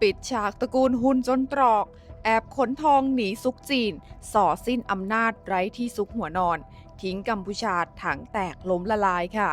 ปิดฉากตระกูลหุนจนตรอก แอบขนทองหนีซุกจีน ส่อสิ้นอำนาจไร้ที่ซุกหัวนอน ทิ้งกัมพูชาถังแตกล้มละลายค่ะ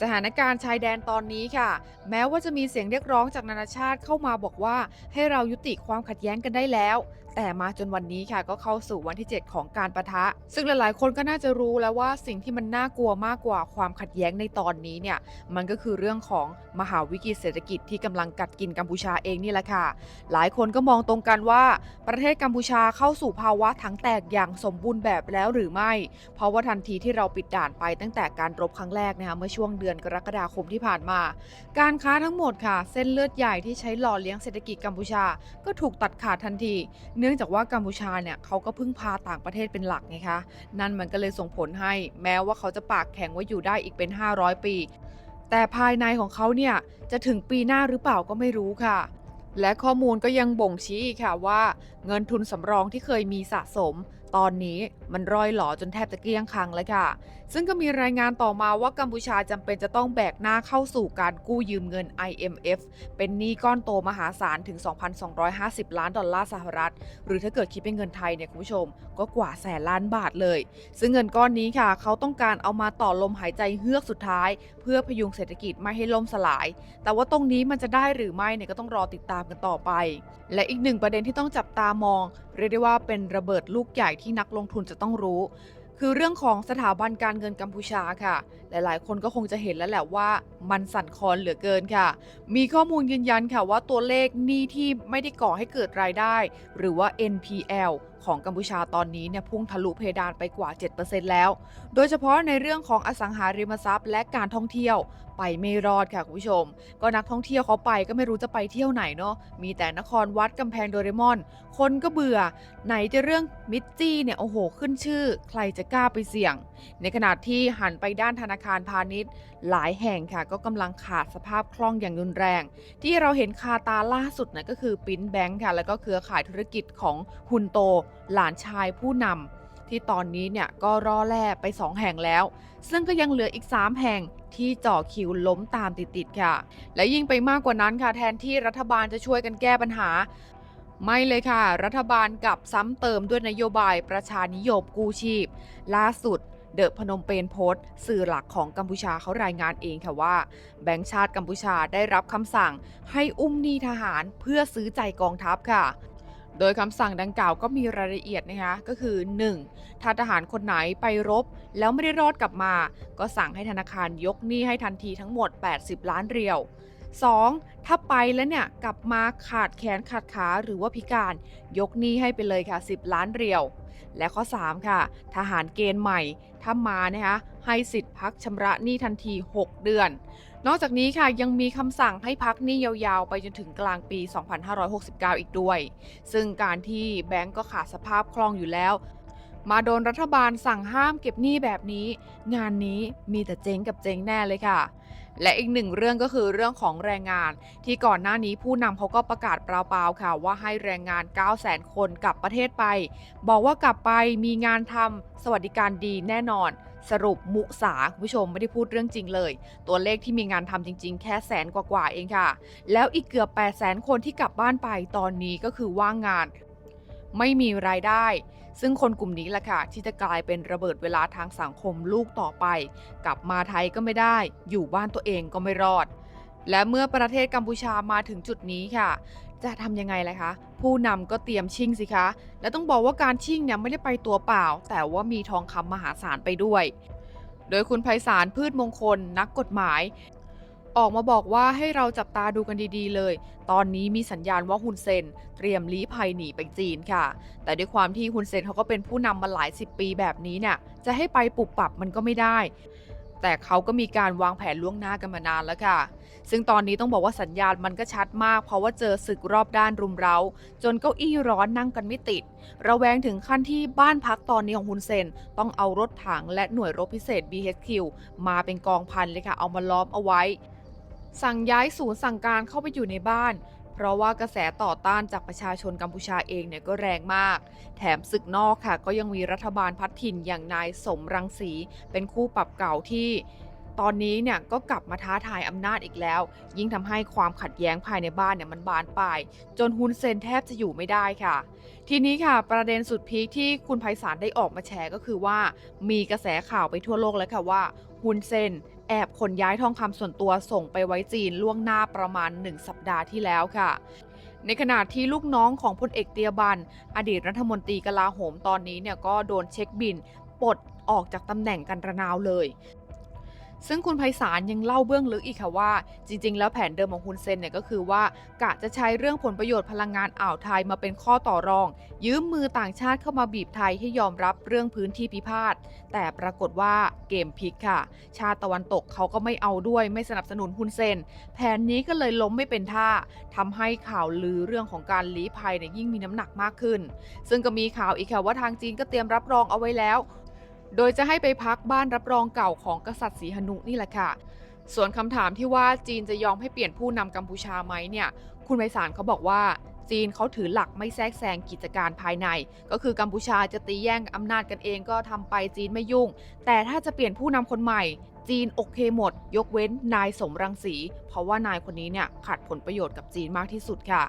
สถานการณ์ชายแดนตอนนี้ค่ะ แม้ว่าจะมีเสียงเรียกร้องจากนานาชาติเข้ามาบอกว่า ให้เรายุติความขัดแย้งกันได้แล้วแต่มาจนวันนี้ค่ะก็เข้าสู่วันที่ 7 ของการประทะ ซึ่งหลายๆ คนก็น่าจะรู้แล้วว่าสิ่งที่มันน่ากลัวมากกว่าความขัดแย้งในตอนนี้เนี่ยมันก็คือเรื่องของมหาวิกฤตเศรษฐกิจที่กำลังกัดกินกัมพูชาเองนี่แหละค่ะ หลายคนก็มองตรงกันว่าประเทศกัมพูชาเข้าสู่ภาวะถังแตกอย่างสมบูรณ์แบบแล้วหรือไม่ เพราะว่าทันทีที่เราปิดด่านไปตั้งแต่การรบครั้งแรกนะคะเมื่อช่วงเดือนกรกฎาคมที่ผ่านมา การค้าทั้งหมดค่ะ เส้นเลือดใหญ่ที่ใช้หล่อเลี้ยงเศรษฐกิจกัมพูชา ก็ถูกตัดขาดทันทีเนื่องจากว่ากัมพูชาเนี่ยเขาก็พึ่งพาต่างประเทศเป็นหลักไงคะ นั่นมันก็เลยส่งผลให้แม้ว่าเขาจะปากแข็งว่าอยู่ได้อีกเป็น 500 ปี แต่ภายในของเขาเนี่ยจะถึงปีหน้าหรือเปล่าก็ไม่รู้ค่ะ และข้อมูลก็ยังบ่งชี้ค่ะว่า เงินทุนสำรองที่เคยมีสะสม ตอนนี้มันร่อยหลอจนแทบจะเกลี้ยงคลังแล้วค่ะ ซึ่งก็มีรายงานต่อมาว่ากัมพูชาจำเป็นจะต้องแบกหน้าเข้าสู่การกู้ยืมเงิน IMF เป็นหนี้ก้อนโตมหาศาลถึง 2,250 ล้านดอลลาร์สหรัฐ หรือถ้าเกิดคิดเป็นเงินไทยเนี่ยคุณผู้ชม ก็กว่าแสนล้านบาทเลย ซึ่งเงินก้อนนี้ค่ะ เขาต้องการเอามาต่อลมหายใจเฮือกสุดท้าย เพื่อพยุงเศรษฐกิจไม่ให้ล่มสลาย แต่ว่าตรงนี้มันจะได้หรือไม่เนี่ยก็ต้องรอติดตามกันต่อไป และอีกหนึ่งประเด็นที่ต้องจับตามอง เรียกได้ว่าเป็นระเบิดลูกใหญ่ที่นักลงทุนจะต้องรู้ คือเรื่องของสถาบันการเงินกัมพูชาค่ะ หลายๆ คนก็คงจะเห็นแล้วแหละว่ามันสั่นคลอนเหลือเกินค่ะ มีข้อมูลยืนยันค่ะว่าตัวเลขหนี้ที่ไม่ได้ก่อให้เกิดรายได้ หรือว่า NPL ของกัมพูชาตอนนี้เนี่ยพุ่งทะลุเพดานไปกว่า 7%แล้ว โดยเฉพาะในเรื่องของอสังหาริมทรัพย์ และการท่องเที่ยวไปไม่รอดค่ะคุณผู้ชม ก็นักท่องเที่ยวเขาไปก็ไม่รู้จะไปเที่ยวไหนเนาะมีแต่นครวัดกำแพงโดเรมอน คนก็เบื่อ ไหนจะเรื่องมิจจี้เนี่ยโอ้โหขึ้นชื่อ ใครจะกล้าไปเสี่ยง ในขณะที่หันไปด้านธนาคารพาณิชย์ หลายแห่งค่ะ ก็กำลังขาดสภาพคล่องอย่างรุนแรง ที่เราเห็นคาตาล่าสุดนะก็คือปิ้นแบงค์ค่ะแล้วก็เครือข่ายธุรกิจของฮุนโตหลานชายผู้นำที่ตอนนี้เนี่ยก็ร่อแล่ไป2แห่งแล้ว ซึ่งก็ยังเหลืออีก 3 แห่งที่จ่อคิวล้มตามติดๆค่ะ และยิ่งไปมากกว่านั้นค่ะแทนที่รัฐบาลจะช่วยกันแก้ปัญหา ไม่เลยค่ะ รัฐบาลกับซ้ำเติมด้วยนโยบายประชานิยมกู้ชีพ ล่าสุดเดอะพนมเปญโพสต์สื่อหลักของกัมพูชาเขารายงานเองค่ะว่า แบงก์ชาติกัมพูชาได้รับคำสั่งให้อุ้มหนี้ทหารเพื่อซื้อใจกองทัพค่ะ โดยคำสั่งดังกล่าวก็มีรายละเอียดนะคะก็คือ 1. ถ้าทหารคนไหนไปรบ แล้วไม่ได้รอดกลับมา ก็สั่งให้ธนาคารยกหนี้ให้ทันทีทั้งหมด 80 ล้านเรียว 2. ถ้าไปแล้วเนี่ยกลับมาขาดแขนขาดขาหรือว่าพิการ ยกหนี้ให้ไปเลยค่ะ 10 ล้านเรียว และข้อ 3 ค่ะ ทหารเกณฑ์ใหม่ ถ้ามานะคะให้สิทธิ์พักชำระหนี้ทันที 6 เดือน นอกจากนี้ค่ะยังมีคำสั่งให้พักหนี้ยาวๆ ไปจนถึงกลางปี 2569 อีกด้วย ซึ่งการที่แบงก์ก็ขาดสภาพคล่องอยู่แล้วมาโดนรัฐบาลสั่งห้ามเก็บหนี้แบบนี้ งานนี้มีแต่เจ๊งกับเจ๊งแน่เลยค่ะ และอีกหนึ่งเรื่องก็คือเรื่องของแรงงาน ที่ก่อนหน้านี้ผู้นำเขาก็ประกาศเปล่าๆค่ะ ว่าให้แรงงาน 9 0 0 0 0 0 คนกลับประเทศไป บอกว่ากลับไปมีงานทำสวัสดิการดีแน่นอนสรุปมุสาคุณผู้ชมไม่ได้พูดเรื่องจริงเลย ตัวเลขที่มีงานทำจริง ๆ แค่แสนกว่าๆเองค่ะ แล้วอีกเกือบ8 0 0 0 0 0 คนที่กลับบ้านไปตอนนี้ก็คือว่างงาน ไม่มีรายได้ ซึ่งคนกลุ่มนี้แหละค่ะ ที่จะกลายเป็นระเบิดเวลาทางสังคมลูกต่อไป กลับมาไทยก็ไม่ได้ อยู่บ้านตัวเองก็ไม่รอด และเมื่อประเทศกัมพูชามาถึงจุดนี้ค่ะ จะทำยังไงล่ะคะ ผู้นำก็เตรียมชิ่งสิคะ และต้องบอกว่าการชิ่งเนี่ยไม่ได้ไปตัวเปล่า แต่ว่ามีทองคำมหาศาลไปด้วย โดยคุณไพศาลพืชมงคลนักกฎหมาย ออกมาบอกว่าให้เราจับตาดูกันดีๆเลย ตอนนี้มีสัญญาณว่าฮุนเซน เตรียมลี้ภัยหนีไปจีนค่ะ แต่ด้วยความที่ฮุนเซนเขาก็เป็นผู้นำมาหลายสิบปีแบบนี้เนี่ย จะให้ไปปุบปรับมันก็ไม่ได้ แต่เขาก็มีการวางแผนล่วงหน้ากันมานานแล้วค่ะ ซึ่งตอนนี้ต้องบอกว่าสัญญาณมันก็ชัดมาก เพราะว่าเจอศึกรอบด้านรุมเร้า จนเก้าอี้ร้อนนั่งกันไม่ติด ระแวงถึงขั้นที่บ้านพักตอนนี้ของฮุนเซน ต้องเอารถถังและหน่วยรบพิเศษ BHQ มาเป็นกองพันเลยค่ะ เอามาล้อมเอาไว้ สั่งย้ายศูนย์สั่งการเข้าไปอยู่ในบ้าน เพราะว่ากระแสต่อต้านจากประชาชนกัมพูชาเองเนี่ยก็แรงมาก แถมศึกนอกค่ะ ก็ยังมีรัฐบาลพัดถิ่นอย่างนายสมรังสี เป็นคู่ปรับเก่าที่ตอนนี้เนี่ยก็กลับมาท้าทายอำนาจอีกแล้ว ยิ่งทำให้ความขัดแย้งภายในบ้านเนี่ยมันบานปลายจนฮุนเซนแทบจะอยู่ไม่ได้ค่ะ ทีนี้ค่ะ ประเด็นสุดพีคที่คุณไพศาลได้ออกมาแชร์ก็คือว่า มีกระแสข่าวไปทั่วโลกแล้วค่ะว่าฮุนเซน แอบขนย้ายทองคำส่วนตัวส่งไปไว้จีนล่วงหน้าประมาณ 1 สัปดาห์ที่แล้วค่ะ ในขณะที่ลูกน้องของพลเอกเตียบัน อดีตรัฐมนตรีกลาโหมตอนนี้เนี่ยก็โดนเช็คบินปลดออกจากตำแหน่งกันระนาวเลย ซึ่งคุณไพศาลยังเล่าเบื้องลึกอีกค่ะว่า จริง ๆ แล้วแผนเดิมของฮุนเซนเนี่ยก็คือว่ากะจะใช้เรื่องผลประโยชน์พลังงานอ่าวไทยมาเป็นข้อต่อรอง ยืมมือต่างชาติเข้ามาบีบไทยให้ยอมรับเรื่องพื้นที่พิพาทแต่ปรากฏว่าเกมพลิกค่ะ ชาติตะวันตกเขาก็ไม่เอาด้วยไม่สนับสนุนฮุนเซน แผนนี้ก็เลยล้มไม่เป็นท่าทำให้ข่าวลือเรื่องของการลี้ภัยเนี่ยยิ่งมีน้ำหนักมากขึ้น ซึ่งก็มีข่าวอีกค่ะว่าทางจีนก็เตรียมรับรองเอาไว้แล้ว โดยจะให้ไปพักบ้านรับรองเก่าของกษัตริย์สีหนุนี่แหละค่ะ ส่วนคำถามที่ว่าจีนจะยอมให้เปลี่ยนผู้นำกัมพูชาไหมเนี่ย คุณไพศาลเขาบอกว่าจีนเขาถือหลักไม่แทรกแซงกิจการภายใน ก็คือกัมพูชาจะตีแย่งอำนาจกันเองก็ทำไปจีนไม่ยุ่ง แต่ถ้าจะเปลี่ยนผู้นำคนใหม่ จีนโอเคหมด ยกเว้นนายสมรังสี เพราะว่านายคนนี้เนี่ยขัดผลประโยชน์กับจีนมากที่สุดค่ะ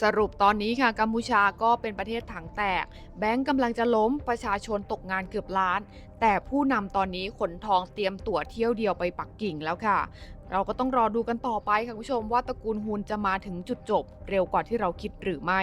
สรุปตอนนี้ค่ะกัมพูชาก็เป็นประเทศถังแตก แบงก์กำลังจะล้มประชาชนตกงานเกือบล้าน แต่ผู้นำตอนนี้ขนทองเตรียมตั๋วเที่ยวเดียวไปปักกิ่งแล้วค่ะ เราก็ต้องรอดูกันต่อไปค่ะคุณผู้ชมว่าตระกูลฮุนจะมาถึงจุดจบ เร็วกว่าที่เราคิดหรือไม่